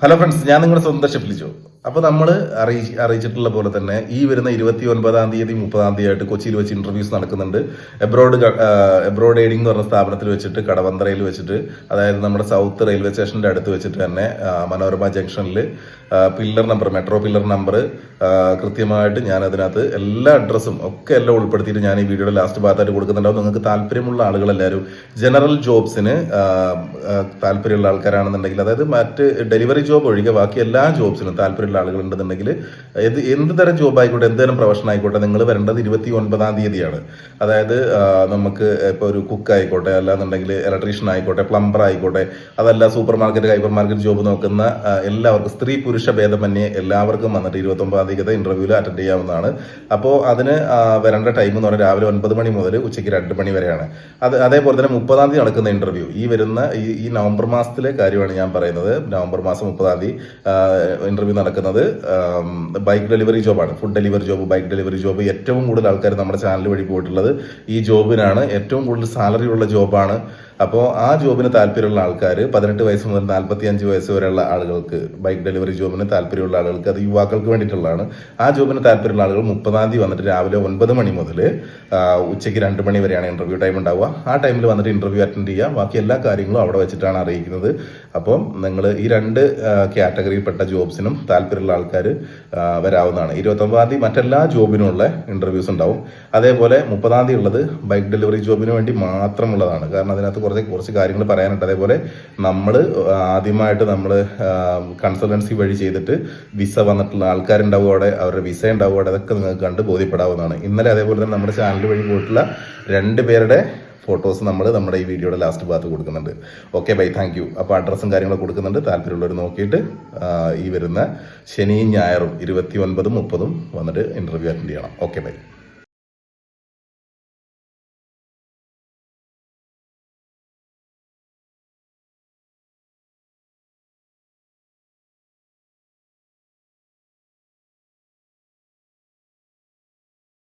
Hello friends ഞാൻ നിങ്ങളുടെ സ്വന്തം ഷെഫ്ലിജോ അപ്പോൾ നമ്മൾ അറിയി അറിയിച്ചിട്ടുള്ള പോലെ തന്നെ ഈ വരുന്ന ഇരുപത്തി ഒൻപതാം തീയതി മുപ്പതാം തീയതി ആയിട്ട് കൊച്ചിയിൽ വെച്ച് ഇന്റർവ്യൂസ് നടക്കുന്നുണ്ട്. എബ്രോഡ് എബ്രോഡ് എയ്ഡിംഗ് എന്ന് പറഞ്ഞ സ്ഥാപനത്തിൽ വെച്ചിട്ട് കടവന്തറയിൽ വെച്ചിട്ട് അതായത് നമ്മുടെ സൗത്ത് റെയിൽവേ സ്റ്റേഷന്റെ അടുത്ത് വെച്ചിട്ട് തന്നെ മനോരമ ജംഗ്ഷനിൽ pillar number metro pillar number കൃത്യമായിട്ട് ഞാൻ അതിനകത്ത് എല്ലാ അഡ്രസ്സും ഒക്കെ എല്ലാം ഉൾപ്പെടുത്തിയിട്ട് ഞാൻ ഈ വീഡിയോയുടെ ലാസ്റ്റ് ഭാഗത്തായിട്ട് കൊടുക്കുന്നുണ്ടാവും നിങ്ങൾക്ക് താല്പര്യമുള്ള ആളുകളെല്ലാവരും ജനറൽ ജോബ്സിന് താല്പര്യമുള്ള ആൾക്കാരാണെന്നുണ്ടെങ്കിൽ അതായത് മറ്റ് ഡെലിവറി ജോബ് ഒഴികെ ബാക്കി എല്ലാ ജോബ്സിനും ആളുകൾ ഉണ്ടെന്നുണ്ടെങ്കിൽ ഇത് എന്ത് തരം ജോബ് ആയിക്കോട്ടെ എന്ത് തരം പ്രൊഫഷൻ ആയിക്കോട്ടെ നിങ്ങൾ വരേണ്ടത് ഇരുപത്തി ഒൻപതാം തീയതിയാണ്. അതായത് നമുക്ക് ഇപ്പോൾ ഒരു കുക്ക് ആയിക്കോട്ടെ അല്ലാന്നുണ്ടെങ്കിൽ ഇലക്ട്രീഷ്യൻ ആയിക്കോട്ടെ പ്ലംബർ ആയിക്കോട്ടെ അതല്ല supermarket hypermarket job നോക്കുന്ന എല്ലാവർക്കും സ്ത്രീ പുരുഷ ഭേദമന്യേ എല്ലാവർക്കും വന്നിട്ട് ഇരുപത്തി ഒമ്പതാം തീയതി ഇന്റർവ്യൂവിൽ അറ്റൻഡ് ചെയ്യാവുന്നതാണ്. അപ്പോൾ അതിന് വരേണ്ട ടൈം എന്ന് പറഞ്ഞാൽ രാവിലെ ഒൻപത് മണി മുതൽ ഉച്ചയ്ക്ക് രണ്ട് മണി വരെയാണ്. അത് അതേപോലെ തന്നെ മുപ്പതാം തീയതി നടക്കുന്ന ഇന്റർവ്യൂ ഈ വരുന്ന ഈ നവംബർ മാസത്തിലെ കാര്യമാണ് ഞാൻ പറയുന്നത്. നവംബർ മാസം മുപ്പതാം തീയതി ഇന്റർവ്യൂ നടക്കുന്നത് bike delivery ജോബാണ് food delivery job bike delivery job ഏറ്റവും കൂടുതൽ ആൾക്കാർ നമ്മുടെ ചാനൽ വഴി പോയിട്ടുള്ളത് ഈ ജോബിനാണ് ഏറ്റവും കൂടുതൽ സാലറി ഉള്ള ജോബാണ് അപ്പോൾ ആ ജോബിന് താല്പര്യമുള്ള ആൾക്കാർ പതിനെട്ട് വയസ്സ് മുതൽ നാൽപ്പത്തി അഞ്ച് വയസ്സ് വരെയുള്ള ആളുകൾക്ക് ബൈക്ക് ഡെലിവറി ജോബിന് താല്പര്യമുള്ള ആളുകൾക്ക് അത് യുവാക്കൾക്ക് വേണ്ടിയിട്ടുള്ളതാണ്. ആ ജോബിന് താല്പര്യമുള്ള ആളുകൾ മുപ്പതാം തീയതി വന്നിട്ട് രാവിലെ ഒൻപത് മണി മുതൽ ഉച്ചയ്ക്ക് രണ്ട് മണി വരെയാണ് ഇന്റർവ്യൂ ടൈം ഉണ്ടാവുക. ആ ടൈമിൽ വന്നിട്ട് ഇന്റർവ്യൂ അറ്റൻഡ് ചെയ്യുക. ബാക്കി എല്ലാ കാര്യങ്ങളും അവിടെ വെച്ചിട്ടാണ് അറിയിക്കുന്നത്. അപ്പം നിങ്ങൾ ഈ രണ്ട് കാറ്റഗറിയിൽപ്പെട്ട ജോബ്സിനും താല്പര്യമുള്ള ആൾക്കാർ വരാവുന്നതാണ്. ഇരുപത്തൊമ്പതാം തീയതി മറ്റെല്ലാ ജോബിനുമുള്ള ഇന്റർവ്യൂസ് ഉണ്ടാവും. അതേപോലെ മുപ്പതാം തീയതി ഉള്ളത് ബൈക്ക് ഡെലിവറി ജോബിന് വേണ്ടി മാത്രമുള്ളതാണ്. കാരണം അതിനകത്ത് കുറച്ച് കുറച്ച് കാര്യങ്ങൾ പറയാനുണ്ട്. അതേപോലെ നമ്മൾ ആദ്യമായിട്ട് നമ്മൾ കൺസൾട്ടൻസി വഴി ചെയ്തിട്ട് വിസ വന്നിട്ടുള്ള ആൾക്കാരുണ്ടാവും അവിടെ അവരുടെ വിസ ഉണ്ടാവും അവിടെ അതൊക്കെ നിങ്ങൾക്ക് കണ്ട് ബോധ്യപ്പെടാവുന്നതാണ്. ഇന്നലെ അതേപോലെ തന്നെ നമ്മുടെ ചാനൽ വഴി പോയിട്ടുള്ള രണ്ട് പേരുടെ ഫോട്ടോസ് നമ്മൾ നമ്മുടെ ഈ വീഡിയോയുടെ ലാസ്റ്റ് ഭാഗത്ത് കൊടുക്കുന്നുണ്ട്. ഓക്കെ ബൈ താങ്ക് യു അപ്പോൾ അഡ്രസ്സും കാര്യങ്ങളും കൊടുക്കുന്നുണ്ട്. താല്പര്യമുള്ളവർ നോക്കിയിട്ട് ഈ വരുന്ന ശനിയും ഞായറും ഇരുപത്തി ഒൻപതും മുപ്പതും വന്നിട്ട് ഇന്റർവ്യൂ അറ്റൻഡ് ചെയ്യണം. Okay bye